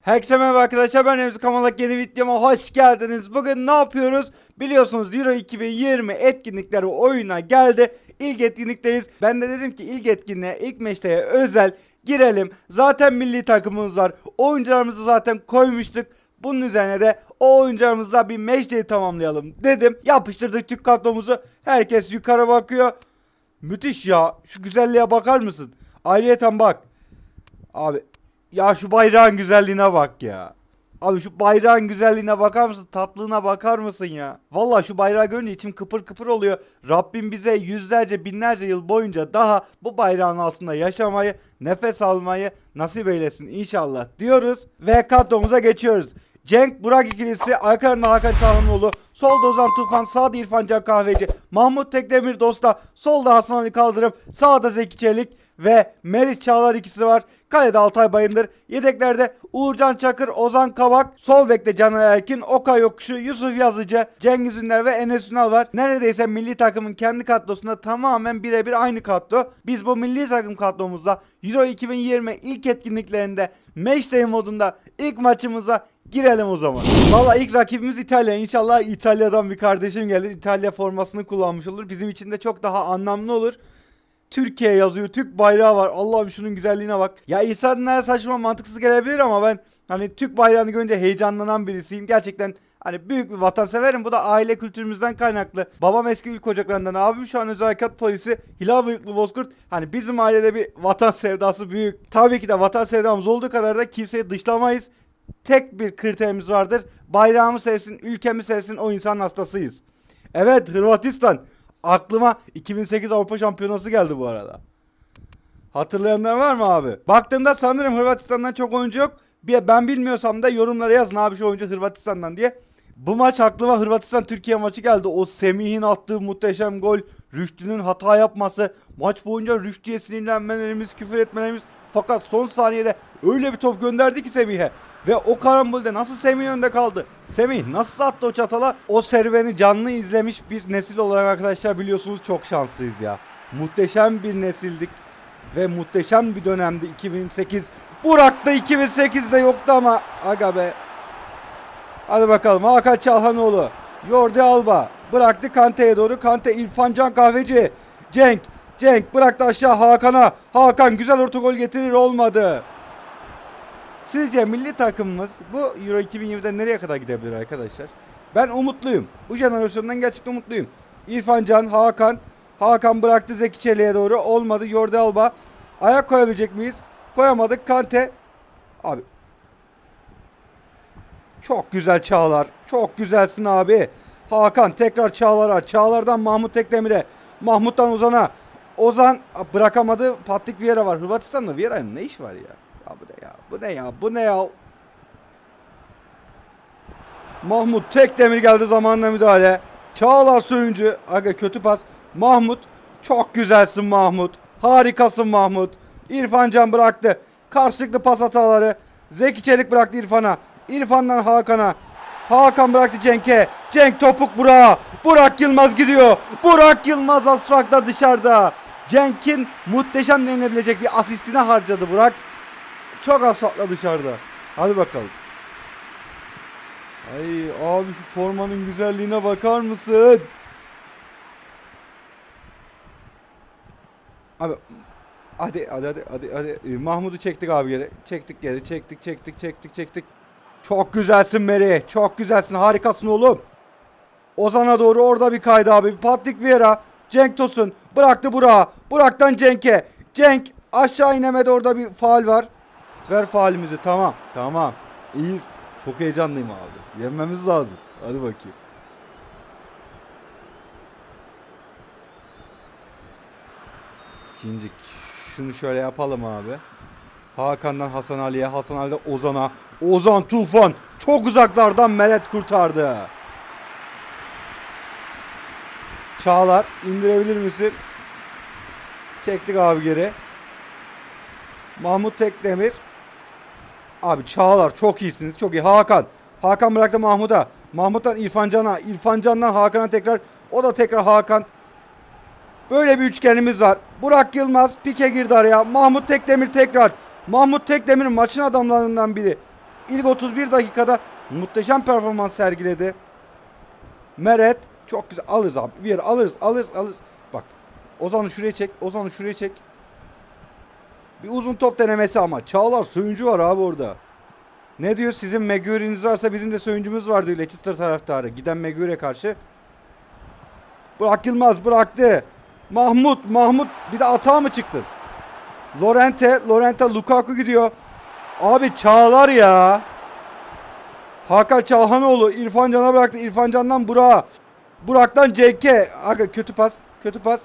Herkese merhaba arkadaşlar ben Remzi Kamalak yeni videoma hoş geldiniz. Bugün ne yapıyoruz? Biliyorsunuz Euro 2020 etkinlikleri oyuna geldi. İlk etkinlikteyiz. Ben de dedim ki ilk etkinliğe ilk meşteye özel girelim. Zaten milli takımımız var. Oyuncularımızı zaten koymuştuk. Bunun üzerine de o oyuncularımızla bir meşteyi tamamlayalım dedim. Yapıştırdık Türk kadromuzu. Herkes yukarı bakıyor. Müthiş ya. Şu güzelliğe bakar mısın? Ayrıyeten bak. Abi ya şu bayrağın güzelliğine bak ya. Abi şu bayrağın güzelliğine bakar mısın? Tatlılığına bakar mısın ya? Vallahi şu bayrağı görünce içim kıpır kıpır oluyor. Rabbim bize yüzlerce binlerce yıl boyunca daha bu bayrağın altında yaşamayı, nefes almayı nasip eylesin inşallah diyoruz. Ve kadromuza geçiyoruz. Cenk Burak ikilisi arkalarında Hakan Çalhanoğlu, solda Ozan Tufan, sağda İrfan Can Kahveci, Mahmut Tekdemir Dosta, solda Hasan Ali Kaldırım, sağda Zeki Çelik ve Meriç Çağlar ikisi var. Kalede Altay Bayındır. Yedeklerde Uğurcan Çakır, Ozan Kabak, sol bekte Caner Erkin, Okay Yokuşu, Yusuf Yazıcı, Cengiz Ünder ve Enes Ünal var. Neredeyse milli takımın kendi kadrosunda tamamen birebir aynı kadro. Biz bu milli takım kadromuzla Euro 2020 ilk etkinliklerinde Matchday modunda ilk maçımıza girelim o zaman. Valla ilk rakibimiz İtalya. İnşallah İtalya'dan bir kardeşim gelir. İtalya formasını kullanmış olur. Bizim için de çok daha anlamlı olur. Türkiye yazıyor. Türk bayrağı var. Allah'ım şunun güzelliğine bak. Ya Dinler saçma mantıksız gelebilir ama ben hani Türk bayrağını görünce heyecanlanan birisiyim. Gerçekten hani büyük bir vatanseverim. Bu da aile kültürümüzden kaynaklı. Babam eski ülke ocaklarından. Abim şu an özel harekat polisi. Hilal Bıyıklı Bozkurt. Hani bizim ailede bir vatan sevdası büyük. Tabii ki de vatan sevdamız olduğu kadar da kimseyi dışlamayız. Tek bir kriterimiz vardır. Bayrağımı sevsin, ülkemi sevsin o insan hastasıyız. Evet Hırvatistan. Aklıma 2008 Avrupa Şampiyonası geldi bu arada. Hatırlayanlar var mı abi? Baktığımda sanırım Hırvatistan'dan çok oyuncu yok. Bir, ben bilmiyorsam da yorumlara yazın abi şu oyuncu Hırvatistan'dan diye. Bu maç aklıma Hırvatistan Türkiye maçı geldi. O Semih'in attığı muhteşem gol, Rüştü'nün hata yapması, maç boyunca Rüştü'ye sinirlenmelerimiz, küfür etmelerimiz. Fakat son saniyede öyle bir top gönderdi ki Semih'e. Ve o karambolde nasıl Semih önde kaldı? Semih nasıl attı o çatala? O serüveni canlı izlemiş bir nesil olarak arkadaşlar biliyorsunuz çok şanslıyız ya. Muhteşem bir nesildik ve muhteşem bir dönemdi 2008. Burak da 2008'de yoktu ama aga be. Hadi bakalım Hakan Çalhanoğlu. Jordi Alba. Bıraktı Kante'ye doğru. Kante İrfan Can Kahveci. Cenk. Cenk bıraktı aşağı Hakan'a. Hakan güzel orta gol getirir olmadı. Sizce milli takımımız bu Euro 2020'de nereye kadar gidebilir arkadaşlar? Ben umutluyum. Bu jenerasyondan gerçekten umutluyum. İrfan Can, Hakan. Hakan bıraktı Zeki Çelik'e doğru. Olmadı. Jordi Alba. Ayak koyabilecek miyiz? Koyamadık. Kante. Abi. Çok güzel Çağlar. Çok güzelsin abi. Hakan tekrar Çağlar'a. Çağlar'dan Mahmut Tekdemir'e. Mahmut'tan Ozan'a. Ozan bırakamadı. Patrik Vieira var. Hırvatistan'da Vieira'nın ne iş var ya? Bu ne ya? Bu ne ya? Bu ne ya? Mahmut Tekdemir geldi zamanla müdahale. Çağlar Söyüncü. Aga kötü pas. Mahmut. Çok güzelsin Mahmut. Harikasın Mahmut. İrfan Can bıraktı. Karşılıklı pas hataları. Zeki Çelik bıraktı İrfan'a. İrfan'dan Hakan'a. Hakan bıraktı Cenk'e. Cenk topuk Burak'a. Burak Yılmaz gidiyor. Burak Yılmaz asfakta dışarıda. Cenk'in muhteşem denilebilecek bir asistine harcadı Burak. Çok asfaltla dışarıda. Hadi bakalım. Ay abi şu formanın güzelliğine bakar mısın? Abi hadi hadi hadi hadi hadi Ee, Mahmut'u çektik abi geri. Çektik geri. Çektik çektik çektik çektik. Çok güzelsin Meri. Çok güzelsin. Harikasın oğlum. Ozan'a doğru orada bir kaydı abi. Patrik Vieira. Cenk Tosun. Bıraktı Burak'a. Burak'tan Cenk'e. Cenk aşağı inemedi orada bir faal var. Ver faalimizi. Tamam. Tamam. İyiyiz. Çok heyecanlıyım abi. Yenmemiz lazım. Hadi bakayım. Şimdi şunu şöyle yapalım abi. Hakan'dan Hasan Ali'ye, Hasan Ali'de Ozan'a. Ozan Tufan çok uzaklardan Meret kurtardı. Çağlar indirebilir misin? Çektik abi geri. Mahmut Tekdemir. Abi Çağlar çok iyisiniz. Çok iyi. Hakan. Hakan bıraktı Mahmut'a. Mahmut'tan İrfan Can'a. İrfan Can'dan Hakan'a tekrar. O da tekrar Hakan. Böyle bir üçgenimiz var. Burak Yılmaz pike girdi araya. Mahmut Tekdemir tekrar. Mahmut Tekdemir maçın adamlarından biri. İlk 31 dakikada muhteşem performans sergiledi. Meret çok güzel alırız abi. Bir alırız alırız alırız. Bak Ozan'ı şuraya çek. Ozan'ı şuraya çek. Bir uzun top denemesi ama. Çağlar söyüncü var abi orada. Ne diyor? Sizin Megüre'niz varsa bizim de söyüncümüz var diyor Leicester taraftarı. Giden Megüre karşı. Burak Yılmaz bıraktı. Mahmut, Mahmut bir de atağa mı çıktın? Lorente, Lorente Lukaku gidiyor. Abi Çağlar ya. Hakan Çalhanoğlu İrfan Can'a bıraktı. İrfan Can'dan Burak'a. Burak'tan CK. Kötü pas. Kötü pas.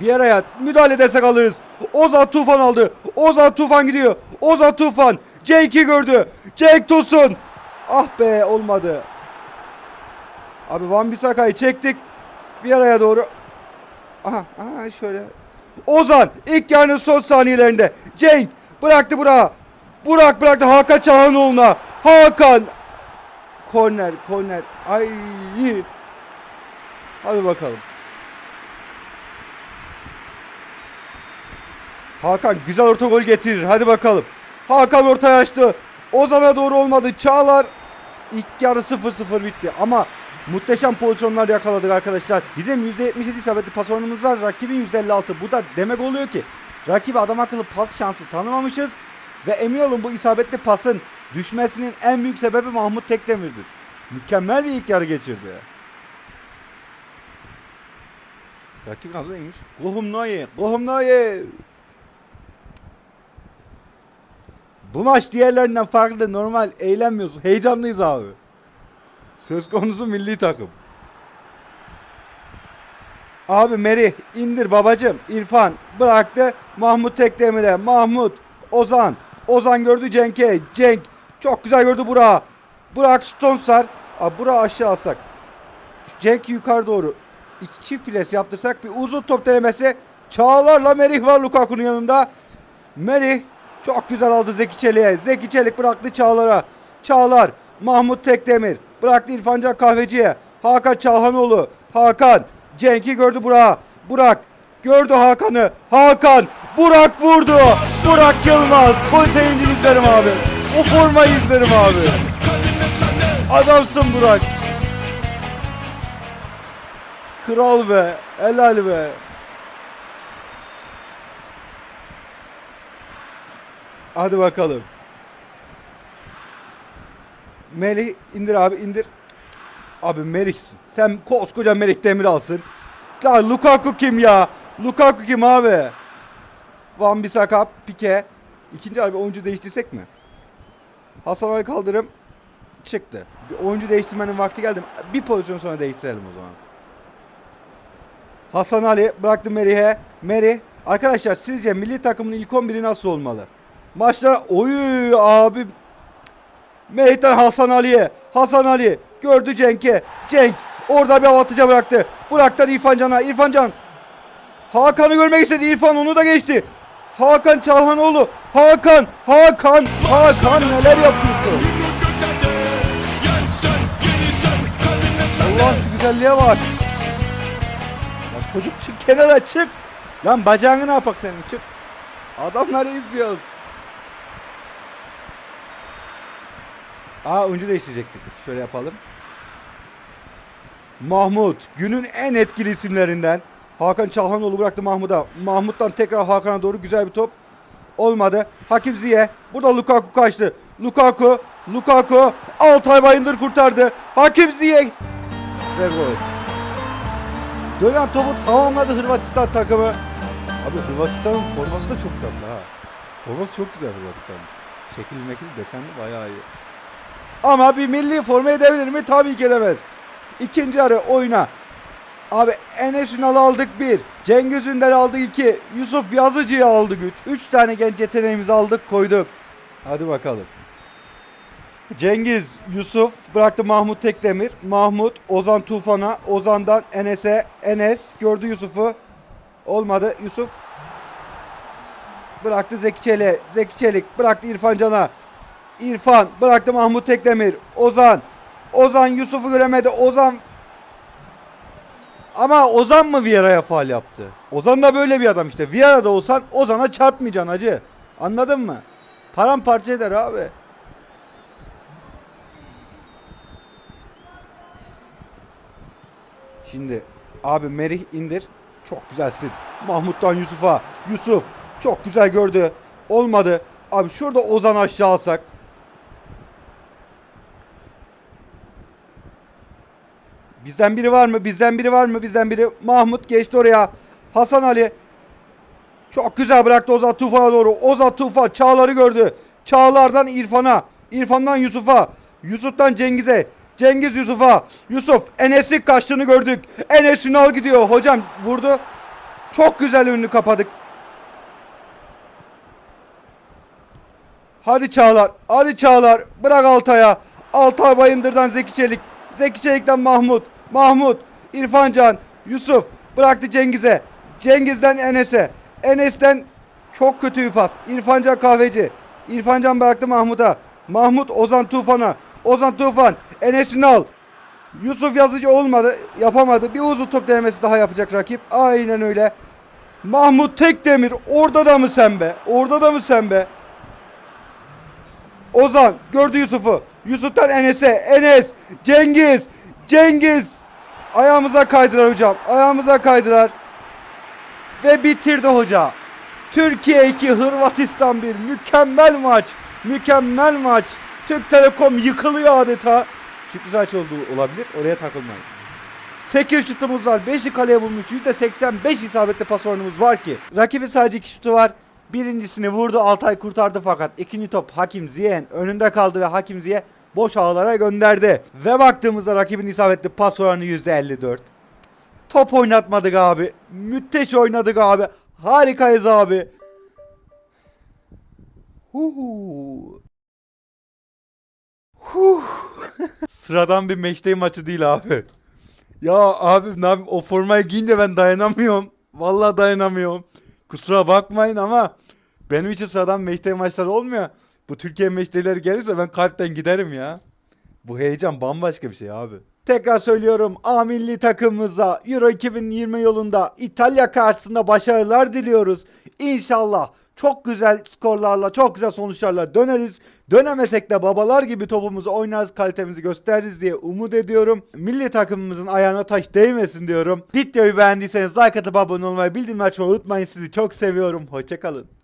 Vieira'ya müdahale desek alırız. Ozan Tufan aldı. Ozan Tufan gidiyor. Ozan Tufan. Cenk gördü. Cenk Tosun. Ah be olmadı. Abi Van Bissaka'yı çektik. Vieira'ya doğru. Aha, aha şöyle. Ozan ilk yarının son saniyelerinde. Cenk bıraktı Burak'a. Burak bıraktı Hakan Çalhanoğlu'na. Hakan. Korner, korner. Ay. Hadi bakalım. Hakan güzel orta gol getirir. Hadi bakalım. Hakan ortaya açtı. Ozan'a doğru olmadı. Çağlar ilk yarı 0-0 bitti. Ama muhteşem pozisyonlar yakaladık arkadaşlar. Bizim %77 isabetli pas oranımız var. Rakibin %56. Bu da demek oluyor ki rakibi adam akıllı pas şansı tanımamışız. Ve emin olun bu isabetli pasın düşmesinin en büyük sebebi Mahmut Tekdemir'dir. Mükemmel bir ilk yarı geçirdi. Rakibin adı neymiş? Gohum Noye. Gohum Noye. Bu maç diğerlerinden farklı normal eğlenmiyoruz. Heyecanlıyız abi. Söz konusu milli takım. Abi Meri indir babacım. İrfan bıraktı. Mahmut Tekdemir'e. Mahmut. Ozan. Ozan gördü Cenk'e. Cenk. Çok güzel gördü Burak'ı. Burak Stonsar. Abi Burak'ı aşağı alsak. Şu Cenk yukarı doğru. İki çift pres yaptırsak bir uzun top denemesi. Çağlar'la Merih var Lukaku'nun yanında. Merih çok güzel aldı Zeki Çelik'e. Zeki Çelik bıraktı Çağlar'a. Çağlar, Mahmut Tekdemir. Bıraktı İrfan Can Kahveci'ye. Hakan Çalhanoğlu. Hakan. Cenk'i gördü Burak. Burak. Gördü Hakan'ı. Hakan. Burak vurdu. Burak Yılmaz. Bu sevincini izlerim abi. O formayı izlerim abi. Adamsın Burak. Kral be. Helal be. Hadi bakalım. Melih indir abi indir. Abi Melih'sin. Sen koskoca Melih Demir alsın. Ya Lukaku kim ya? Lukaku kim abi? Van Bissaka, Pike. İkinci abi oyuncu değiştirsek mi? Hasan Ali Kaldırım çıktı. Bir oyuncu değiştirmenin vakti geldi. Bir pozisyon sonra değiştirelim o zaman. Hasan Ali bıraktı Merih'e. Merih. Arkadaşlar sizce milli takımın ilk 11'i nasıl olmalı? Maçlara oy abi. Merih'ten Hasan Ali'ye. Hasan Ali gördü Cenk'e. Cenk orada bir avantaja bıraktı. Bıraktı İrfan Can'a. İrfan Can. Hakan'ı görmek istedi. İrfan onu da geçti. Hakan Çalhanoğlu. Hakan. Hakan. Hakan neler yapıyorsun? Allah'ım şu güzelliğe bak. Ya çocuk çık kenara çık. Lan bacağını ne yapak senin çık. Adamları izliyoruz. Aa oyuncu değiştirecektik. Şöyle yapalım. Mahmut günün en etkili isimlerinden. Hakan Çalhanoğlu bıraktı Mahmut'a. Mahmut'tan tekrar Hakan'a doğru güzel bir top. Olmadı. Hakim Ziye. Burada Lukaku kaçtı. Lukaku. Lukaku. Altay Bayındır kurtardı. Hakim Ziye. Ve gol. Dönen topu tamamladı Hırvatistan takımı. Abi Hırvatistan'ın forması da çok tatlı ha. Forması çok güzel Hırvatistan'ın. Şekil mekil desenli bayağı iyi. Ama bir milli forma edebilir mi? Tabii ki edemez. İkinci yarı oyna. Abi Enes Ünal'ı aldık bir. Cengiz Ünder aldık iki. Yusuf Yazıcı'yı aldık üç. Üç tane genç yeteneğimizi aldık koyduk. Hadi bakalım. Cengiz, Yusuf bıraktı Mahmut Tekdemir. Mahmut, Ozan Tufan'a. Ozan'dan Enes'e. Enes gördü Yusuf'u. Olmadı. Yusuf bıraktı Zeki Çelik'e. Zeki Çelik bıraktı İrfan Can'a. İrfan bıraktı Mahmut Tekdemir. Ozan Ozan Yusuf'u göremedi. Ozan ama Ozan mı Vieira'ya faal yaptı? Ozan da böyle bir adam işte. Vieira'da olsan Ozan'a çarpmayacaksın hacı. Anladın mı? Paramparça eder abi. Şimdi abi Merih indir. Çok güzelsin. Mahmut'tan Yusuf'a. Yusuf çok güzel gördü. Olmadı. Abi şurada Ozan aşağı alsak. Bizden biri var mı? Bizden biri var mı? Bizden biri. Mahmut geçti oraya. Hasan Ali. Çok güzel bıraktı Ozan Tufan'a doğru. Ozan Tufan Çağlar'ı gördü. Çağlar'dan İrfan'a. İrfan'dan Yusuf'a. Yusuf'tan Cengiz'e. Cengiz Yusuf'a. Yusuf Enes'in kaçtığını gördük. Enes Ünal gidiyor. Hocam vurdu. Çok güzel önünü kapadık. Hadi Çağlar. Hadi Çağlar. Bırak Altay'a. Altay Bayındır'dan Zeki Çelik. Zeki Çelik'ten Mahmut. Mahmut. İrfancan. Yusuf. Bıraktı Cengiz'e. Cengiz'den Enes'e. Enes'ten çok kötü bir pas. İrfancan Kahveci. İrfancan bıraktı Mahmut'a. Mahmut Ozan Tufan'a. Ozan Tufan. Enes Ünal. Yusuf Yazıcı olmadı. Yapamadı. Bir uzun top denemesi daha yapacak rakip. Aynen öyle. Mahmut Tekdemir. Orada da mı sen be? Orada da mı sen be? Ozan gördü Yusuf'u. Yusuf'tan Enes'e. Enes. Cengiz. Cengiz. Ayağımıza kaydılar hocam. Ayağımıza kaydılar. Ve bitirdi hoca. Türkiye 2 Hırvatistan 1. Mükemmel maç. Mükemmel maç. Türk Telekom yıkılıyor adeta. Sürpriz aç olduğu olabilir. Oraya takılmayın. 8 şutumuz var. 5'i kaleye bulmuş. %85 isabetli pas oranımız var ki. Rakibin sadece 2 şutu var. Birincisini vurdu. Altay kurtardı fakat ikinci top Hakim Ziye'nin önünde kaldı ve Hakim Ziye boş ağlara gönderdi. Ve baktığımızda rakibin isabetli pas oranı %54. Top oynatmadık abi. Müthiş oynadık abi. Harikayız abi. Huhu. Huh. Sıradan bir meştey maçı değil abi. Ya abi ne o formayı giyince ben dayanamıyorum. Vallahi dayanamıyorum. Kusura bakmayın ama benim için sıradan meştey maçları olmuyor. Bu Türkiye meşteyleri gelirse ben kalpten giderim ya. Bu heyecan bambaşka bir şey abi. Tekrar söylüyorum A milli takımımıza Euro 2020 yolunda İtalya karşısında başarılar diliyoruz. İnşallah çok güzel skorlarla, çok güzel sonuçlarla döneriz. Dönemesek de babalar gibi topumuzu oynarız, kalitemizi gösteririz diye umut ediyorum. Milli takımımızın ayağına taş değmesin diyorum. Videoyu beğendiyseniz like atıp abone olmayı, bildirimleri açmayı unutmayın. Sizi çok seviyorum. Hoşçakalın.